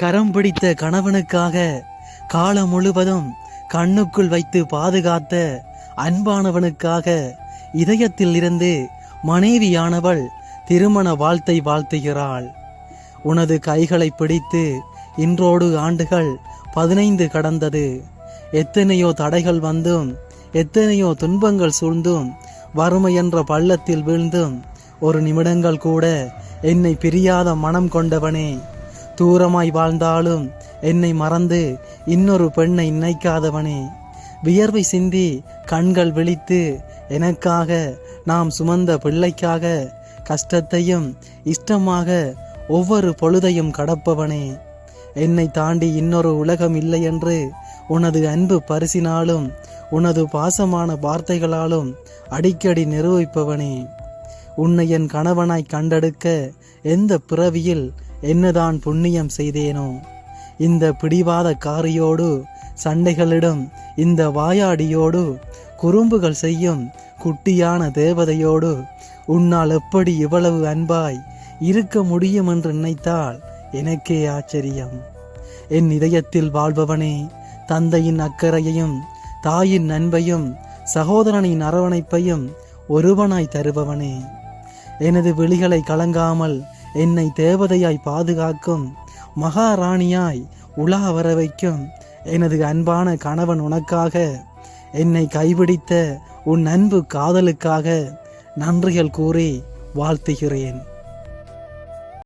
கரம் பிடித்த கணவனுக்காக காலம் முழுவதும் கண்ணுக்குள் வைத்து பாதுகாத்த அன்பானவனுக்காக இதயத்தில் இருந்து மனைவியானவள் திருமண வாழ்த்தை வாழ்த்துகிறாள். உனது கைகளை பிடித்து இன்றோடு ஆண்டுகள் பதினைந்து கடந்தது. எத்தனையோ தடைகள் வந்தும் எத்தனையோ துன்பங்கள் சூழ்ந்தும் வறுமை என்ற பள்ளத்தில் வீழ்ந்தும் ஒரு நிமிடங்கள் கூட என்னை பிரியாத மனம் கொண்டவனே. தூரமாய் வாழ்ந்தாலும் என்னை மறந்து இன்னொரு பெண்ணை நினைக்காதவனே. வியர்வை சிந்தி கண்கள் விழித்து எனக்காக நாம் சுமந்த பிள்ளைக்காக கஷ்டத்தையும் இஷ்டமாக ஒவ்வொரு பொழுதையும் கடப்பவனே. என்னை தாண்டி இன்னொரு உலகம் இல்லை என்று உனது அன்பு பரிசினாலும் உனது பாசமான வார்த்தைகளாலும் அடிக்கடி நிரூபிப்பவனே. உன்னை என் கணவனாய் கண்டெடுக்க எந்த பிறவியில் என்னதான் புண்ணியம் செய்தேனோ இந்த பிடிவாத காரியோடு சண்டைகளிடும் இந்த வாயாடியோடு குறும்புகள் செய்யும் குட்டியான தேவதையோடு உன்னால் எப்படி இவ்வளவு அன்பாய் இருக்க முடியும் என்று நினைத்தால் எனக்கே ஆச்சரியம். என் இதயத்தில் வாழ்பவனே தந்தையின் அக்கறையையும் தாயின் அன்பையும் சகோதரனின் அரவணைப்பையும் ஒருவனாய் தருபவனே. எனது விழிகளை கலங்காமல் என்னை தேவதையாய் பாதுகாக்கும் மகாராணியாய் உலா வர வைக்கும் எனது அன்பான கணவன் உனக்காக என்னை கைபிடித்த உன் அன்பு காதலுக்காக நன்றிகள் கூறி வாழ்த்துகிறேன்.